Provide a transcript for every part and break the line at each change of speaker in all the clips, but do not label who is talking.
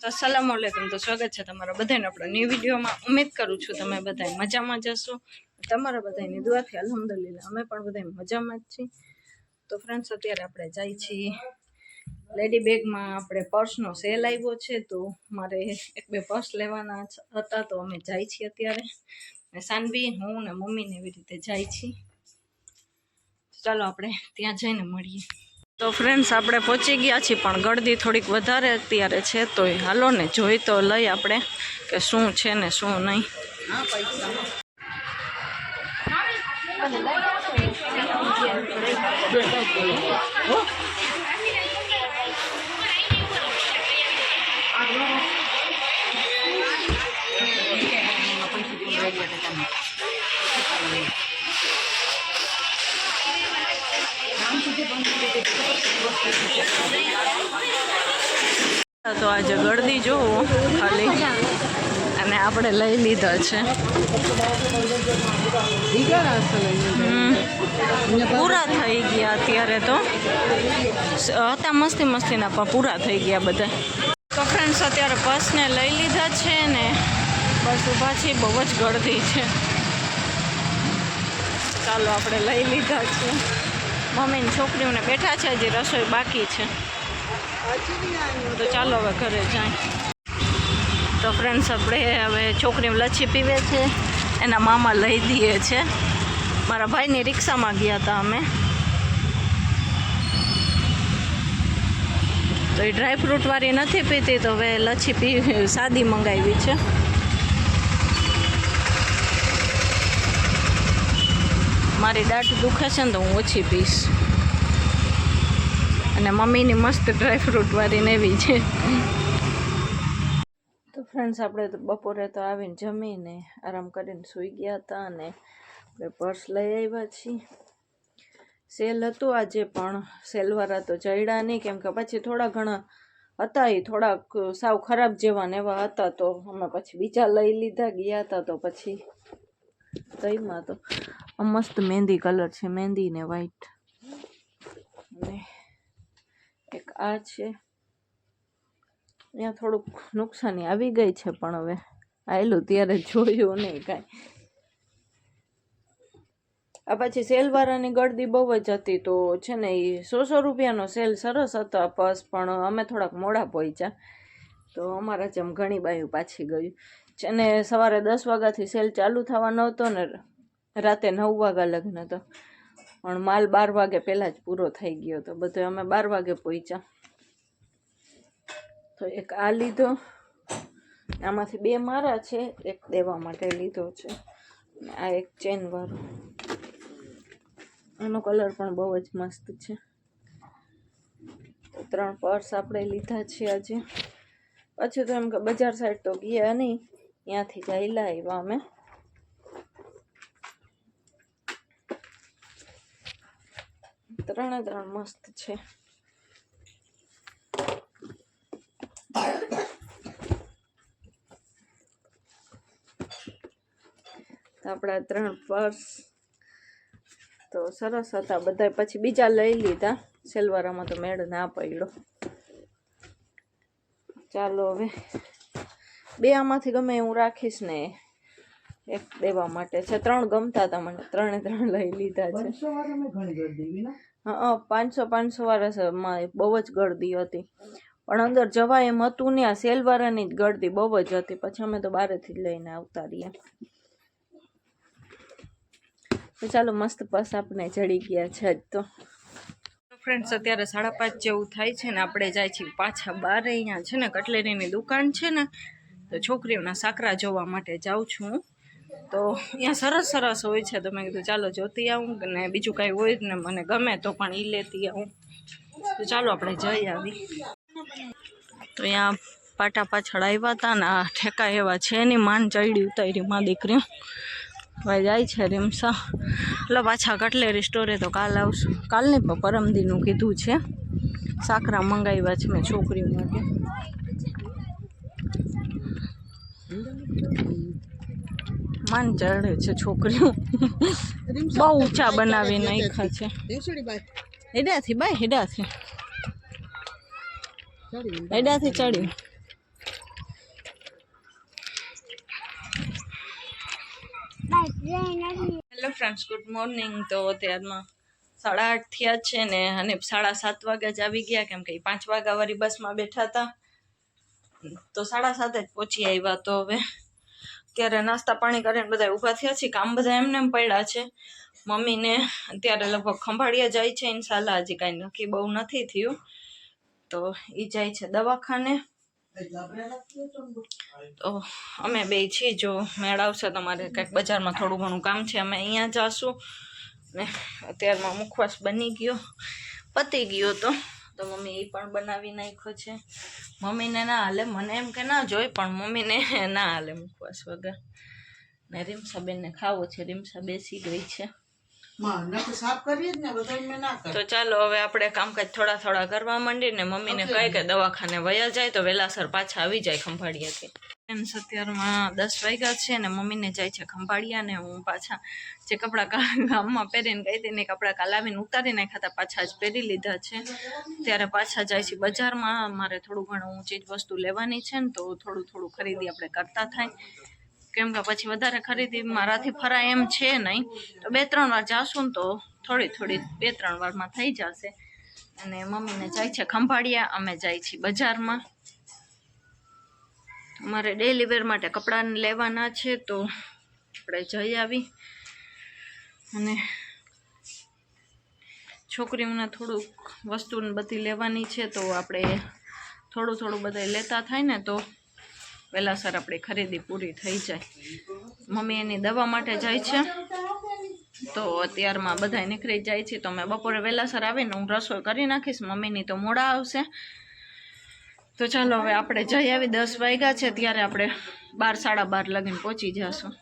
તો સલામ આલેકુમ તો સ્વાગત છે તમારા બધાને આપણે ન્યૂ વિડીયોમાં ઉમેદ કરું છું તમે બધા મજામાં જશો તમારા બધાની દુઆથી અલહમદુલિલ્લાહ. અમે પણ બધા મજામાં જ છીએ. તો ફ્રેન્ડ્સ અત્યારે આપણે જાય છીએ લેડી બેગમાં આપણે પર્સનો સેલ આવ્યો છે, તો મારે એક બે પર્સ લેવાના હતા, તો અમે જાય છીએ અત્યારે. ને સાનવી હું ને મમ્મીને એવી રીતે જાય છીએ. ચાલો આપણે ત્યાં જઈને મળીએ. તો ફ્રેન્ડ્સ આપણે પહોંચી ગયા છીએ, પણ ગળદી થોડીક વધારે અત્યારે છે તો હાલો ને, જોઈ તો લઈ આપણે કે શું છે ને શું નહીં. તો આજે ગળદી જોવો, ખાલી. અને આપણે લઈ લીધા છે. પૂરા થઈ ગયા અત્યારે તો. હતા મસ્તી મસ્તીના, પણ પૂરા થઈ ગયા બધા. તો ફ્રેન્ડ્સ અત્યારે બસને લઈ લીધા છે ને, બસ ઊભા છે, બહુ જ ગળદી છે. ચાલો, આપણે લઈ લીધા છે. મમ્મીની છોકરીઓને બેઠા છે, હજી રસોઈ બાકી છે. તો ચાલો હવે ઘરે જાય. તો ફ્રેન્ડ્સ આપણે હવે છોકરી લચ્છી પીવે છે. એના મામા લઈ દઈએ છે. મારા ભાઈની રિક્ષામાં ગયા હતા અમે. તો એ ડ્રાયફ્રૂટવાળી નથી પીતી, તો હવે લચ્છી પી સાદી મંગાવી છે. મારી દાઢ દુખે છે ને તો હું ઓછી પીશ. અને મમ્મીની મસ્ત ડ્રાય ફ્રૂટવાળી ને એવી છે. તો ફ્રેન્ડ્સ આપણે તો બપોરે તો આવીને જમીને આરામ કરીને સૂઈ ગયા હતા અને આપણે પર્સ લઈ આવ્યા છીએ. સેલ હતું આજે, પણ સેલવાળા તો ચડ્યા નહીં, કેમ કે પછી થોડા ઘણા હતા એ, થોડાક સાવ ખરાબ જેવા ને એવા હતા, તો અમે પછી બીજા લઈ લીધા, ગયા હતા તો પછી તઈમાં તો મસ્ત મહેંદી કલર છે, મહેંદી ને વ્હાઈટ અને એક આ છે. અહીંયા થોડુંક નુકસાની આવી ગઈ છે, પણ હવે આવેલું ત્યારે જોયું નહીં કાંઈ. આ પછી સેલવાળાની ગળદી બહુ જ હતી તો છે ને એ સો સો રૂપિયાનો સેલ સરસ હતો આ પણ અમે થોડાક મોડા પહોંચ્યા તો અમારા જેમ ઘણી બાયું પાછી ગયું. છે ને સવારે દસ વાગ્યાથી સેલ ચાલુ થવાનો હતો ને રાતે નવ વાગ્યા લગ્ન હતો. પણ માલ બાર વાગે પહેલાં જ પૂરો થઈ ગયો હતો બધો અમે બાર વાગે પહોંચ્યા તો એક આ લીધો. આમાંથી બે મારા છે, એક દેવા માટે લીધો છે. આ એક ચેન વાળો. એનો કલર પણ બહુ જ મસ્ત છે. ત્રણ પર્સ આપણે લીધા છે આજે. પછી તો એમ કે બજાર સાઈડ તો ગયા નહીં. ત્યાંથી જાયલા આવ્યા અમે. ત્રણે ત્રણ મસ્ત છે. આપણા ત્રણ પર્સ. તો સરસ હતા બધા પછી બીજા લઈ લીધા. સેલવારામાં તો મેળ ના પડ્યો. ચાલો હવે. બે આમાંથી ગમે હું રાખીશ ને એક દેવા માટે. છે ત્રણ ગમતા હતા મને, ત્રણે ત્રણ લઈ લીધા છે. હા પાંચસો પાંચસો વાળામાં બહુ જ ગળદી હતી. પણ અંદર જવાય એમ હતું ને, આ સેલવાળાની જ ગળદી બહુ જ હતી. પછી અમે તો બારેથી જ લઈને આવતા રહ્યા. તો ચાલો, મસ્ત બસ આપણે ચડી ગયા છે જ તો. ફ્રેન્ડ્સ અત્યારે સાડા પાંચ જેવું થાય છે ને, આપણે જાય છીએ પાછા બારે. અહીંયા છે ને, કટલેરીની દુકાન છે ને, તો છોકરીઓના સાકરા જોવા માટે જાઉં છું તો અહીંયા સરસ સરસ હોય છે. તો મેં કીધું, ચાલો, જોતી આવું ને બીજું કાંઈ હોય ને મને ગમે તો પણ એ લેતી આવું. તો ચાલો, આપણે જઈ આવી. તો અહીંયા પાટા પાછળ આવ્યા હતા ને આ ઠેકા એવા છે એની માન ચડી ઉતારી માં દીકરીઓ. હવે જાય છે રીમસા. એટલે પાછા કટલેરી સ્ટોરે તો કાલ આવશું. કાલની પરમદીનું કીધું છે. સાકરા મંગાવ્યા છે મેં છોકરીઓ માટે તોફાન ચડે છે છોકરીઓ. બહુ ઊંચા બનાવી નાખ્યા છે. હેડાથી બાય, હેડાથી. હેડાથી ચડ્યું.
Hello friends, good morning. તો અત્યારમાં સાડા આઠ થયા છે ને, અને સાડા સાત વાગ્યા જ આવી ગયા, કેમ કે પાંચ વાગ્યા વાગ્યાવાળી બસમાં બેઠા હતા. તો સાડા સાતે જ પહોંચી આવ્યા તો હવે. ત્યારે નાસ્તા પાણી કરીને બધા ઊભા થયા છે કામ બધા એમને એમ પડ્યા છે. મમ્મીને અત્યારે લગભગ ખંભાળિયા જાય છે. ઇન્શાલ્લા હજી કાંઈ નક્કી બહુ નથી થયું. તો એ જાય છે દવાખાને. તો અમે બે છીએ. જો મેળ આવશે તમારે કંઈક બજારમાં થોડું ઘણું કામ છે. અમે અહીંયા જાશું ને અત્યારમાં મુખવાસ બની ગયો. પતી ગયો તો. તો મમ્મી એ પણ બનાવી નાખ્યો છે. મમ્મીને ના હાલે મને એમ કે ના જોઈ પણ મમ્મીને ના હાલે મુખવાસ વગર. ને રીમસાબેનને ખાવો છે રીમસા બેસી ગઈ છે.
ને ના
તો ચાલો હવે આપણે કામકાજ થોડા થોડા કરવા માંડી ને મમ્મીને કહે કે દવાખાને વયા જાય તો વેલાસર પાછા આવી જાય ખંભાળિયાથી. એમ સત્યારમાં દસ વાગ્યા છે અને મમ્મીને જાય છે ખંભાળિયા ને હું પાછા જે કપડાં ગામમાં પહેરીને ગઈ હતી ને કપડાં કાલાવીને ઉતારી નાખ્યા પાછા જ પહેરી લીધા છે. ત્યારે પાછા જાય છે બજારમાં, મારે થોડું ઘણું ચીજ વસ્તુ લેવાની છે ને તો થોડું થોડું ખરીદી આપણે કરતા થાય. કેમ કે પછી વધારે ખરીદી મારાથી ફરાય એમ છે નહીં. તો બે ત્રણ વાર જાશું ને તો થોડી થોડી બે ત્રણ વારમાં થઈ જશે. અને મમ્મીને જાય છે ખંભાળિયા, અમે જાય છીએ બજારમાં. અમારે ડેલી વેર માટે કપડાં લેવાના છે તો આપણે જઈ આવી. અને છોકરીઓને થોડુંક વસ્તુ બધી લેવાની છે તો આપણે થોડું થોડું બધા લેતા થાય ને તો વહેલાસર આપણી ખરીદી પૂરી થઈ જાય. મમ્મી એની દવા માટે જાય છે. તો અત્યારમાં બધા નીકળી જાય છે. તો મેં બપોરે વહેલાસર આવીને હું રસોઈ કરી નાખીશ. મમ્મીની તો મોડા આવશે. તો ચાલો હવે આપણે જઈ આવી દસ વાગ્યા છે ત્યારે આપણે બાર સાડા બાર લગીને પહોંચી જશું.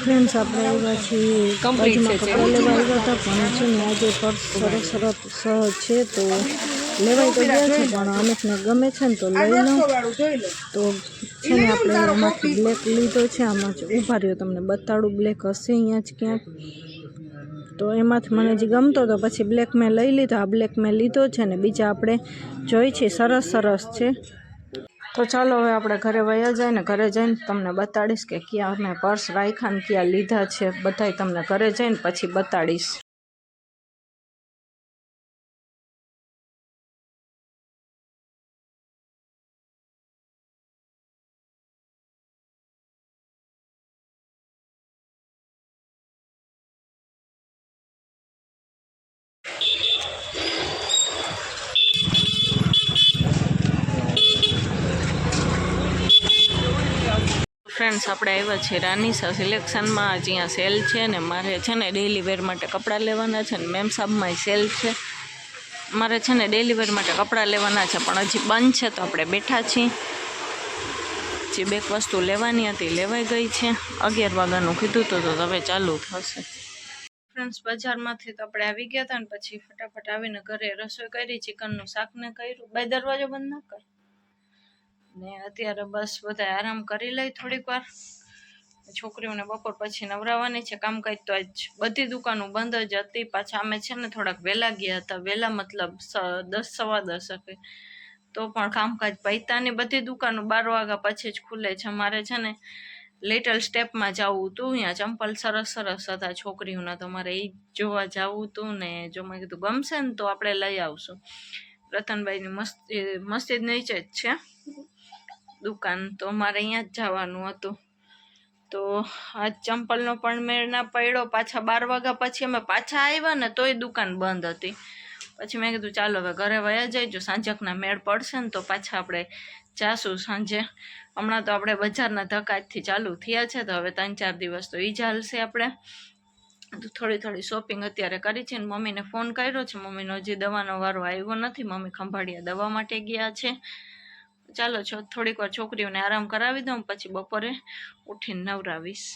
ફ્રેન્ડ્સ આપણે આવ્યા છીએ. બાજુમાં કપડાં લેવા આવ્યા હતા પણ છે ને આજે પર્સ સરસ સરસ સહ છે તો લેવાય તો ગયા છે પણ અમુકને ગમે છે ને તો લઈ તો છે ને આપણે એમાંથી બ્લેક લીધો છે આમાં જ ઊભા રહ્યો તમને બતાડું બ્લેક હશે અહીંયા જ ક્યાંક. તો એમાંથી મને જે ગમતો હતો પછી બ્લેક મેં લઈ લીધો. આ બ્લેક મેં લીધો છે ને બીજા આપણે જોઈ છે સરસ સરસ છે. તો ચાલો હવે આપણે ઘરે વયા જાય ને ઘરે જઈને તમને બતાડીશ કે ક્યાં મેં પર્સ રાખ્યા ને ક્યાં લીધા છે. બધાય તમને ઘરે જઈને પછી બતાડીશ. ફ્રેન્ડ્સ આપણે આવ્યા છીએ રાનીસા સિલેક્શનમાં. જ્યાં સેલ છે ને મારે છે ને ડેલી વેર માટે કપડાં લેવાના છે ને મેમ સાહેબમાં સેલ છે. મારે છે ને ડેલી વેર માટે કપડાં લેવાના છે, પણ હજી બંધ છે તો આપણે બેઠા છીએ. જે બેક વસ્તુ લેવાની હતી, લેવાઈ ગઈ છે. અગિયાર વાગ્યાનું કીધું હતું તો હવે ચાલુ થશે. ફ્રેન્ડ્સ બજારમાંથી તો આપણે આવી ગયા હતા ને પછી ફટાફટ આવીને ઘરે રસોઈ કરી ચિકનનું શાક ને કર્યું. બે દરવાજો બંધ ના કર. ને અત્યારે બસ બધા આરામ કરી લઈ થોડીક વાર. છોકરીઓને બપોર પછી નવરાવાની છે કામકાજ તો આજ બધી દુકાનો બંધ જ હતી. પાછા અમે છે ને થોડાક વહેલા ગયા હતા. વહેલા મતલબ દસ, સવા દસ કે તો પણ કામકાજ પૈતાની બધી દુકાનો બાર વાગ્યા પછી જ ખુલે છે. મારે છે ને લિટલ સ્ટેપમાં જવું હતું. અહીંયા ચંપલ સરસ સરસ હતા છોકરીઓના. તો મારે એ જોવા જવું હતું ને જો મેં કીધું ગમશે ને તો આપણે લઈ આવશું. રતનભાઈની મસ્જિદ મસ્જિદ નીચે જ છે. દુકાન તો મારે અહીંયા જ જવાનું હતું. તો આ ચંપલનો પણ મેળ ના પડ્યો. પાછા બાર વાગ્યા પછી અમે પાછા આવ્યા ને તોય દુકાન બંધ હતી. પછી મેં કીધું, ચાલો હવે ઘરે વયા જઈજો. સાંજકના મેળ પડશે ને તો પાછા આપણે જાશું સાંજે. હમણાં તો આપણે બજારના ધકાજથી ચાલુ થયા છે, તો હવે ત્રણ ચાર દિવસ તો એ ચાલશે આપણે. થોડી થોડી શોપિંગ અત્યારે કરી છે અને મમ્મીને ફોન કર્યો છે. મમ્મીનો હજી દવાનો વારો આવ્યો નથી. મમ્મી ખંભાળિયા દવા માટે ગયા છે. ચાલો છો, થોડીક વાર છોકરીઓને આરામ કરાવી દઉં પછી બપોરે ઉઠીને નવરાવીશ.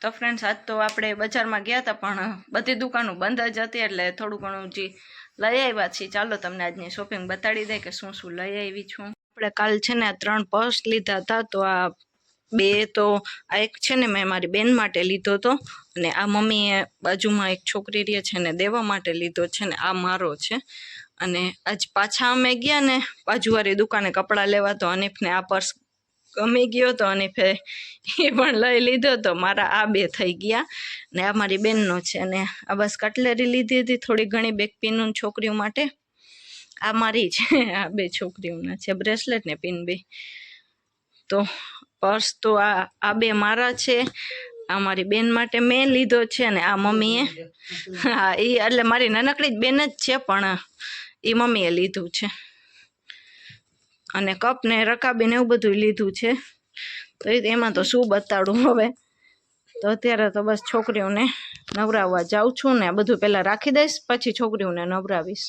તો ફ્રેન્ડ્સ આજ તો આપણે બજારમાં ગયા હતા, પણ બધી દુકાનો બંધ જ હતી એટલે થોડું ઘણું જે લઈ આવ્યા છીએ. ચાલો તમને આજની શોપિંગ બતાડી દે કે શું શું લઈ આવી છું. આપણે કાલ છે ને ત્રણ પર્સ લીધા હતા, તો આ બે તો આ એક છે ને મેં મારી બેન માટે લીધો હતો અને આ મમ્મીએ બાજુમાં એક છોકરી રહે છે ને દેવા માટે લીધો છે ને આ મારો છે. અને આજ પાછા અમે ગયા ને બાજુવાળી દુકાને કપડાં લેવા તો અનિફને આ પર્સ ગમી ગયો તો અનિફે એ પણ લઈ લીધો તો મારા આ બે થઈ ગયા. ને આ મારી બેનનો છે અને આ બસ કટલેરી લીધી હતી થોડી ઘણી બેક પિનનું છોકરીઓ માટે. આ મારી છે, આ બે છોકરીઓના છે, બ્રેસલેટ ને પિન બે. તો પર્સ તો આ આ બે મારા છે, આ મારી બેન માટે મેં લીધો છે અને આ મમ્મીએ. હા એ એટલે મારી નાનકડી જ બેન જ છે, પણ એ મમ્મીએ લીધું છે. અને કપ ને રકાબીને એવું બધું લીધું છે. તો એમાં તો શું બતાડું હવે? તો અત્યારે તો બસ છોકરીઓને નવરાવવા જાઉં છું ને બધું પહેલાં રાખી દઈશ, પછી છોકરીઓને નવરાવીશ.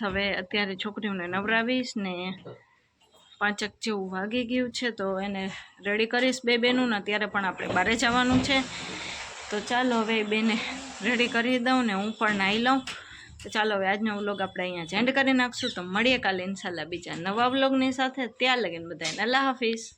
હવે અત્યારે છોકરીઓને નવરાવીશ ને પાંચક જેવું વાગી ગયું છે, તો એને રેડી કરીશ બે બેનું ને ત્યારે પણ આપણે બહારે જવાનું છે. તો ચાલો હવે બેને રેડી કરી દઉં ને હું પણ નાહી લઉં. તો ચાલો હવે આજનો વ્લોગ આપણે અહીંયા જેન્ડ કરી નાખશું. તો મળીએ કાલે ઇન્શાલ્લાહ બીજા નવા વ્લોગની સાથે. ત્યાં લગીને બધાને. અલ્લાહ હાફિઝ.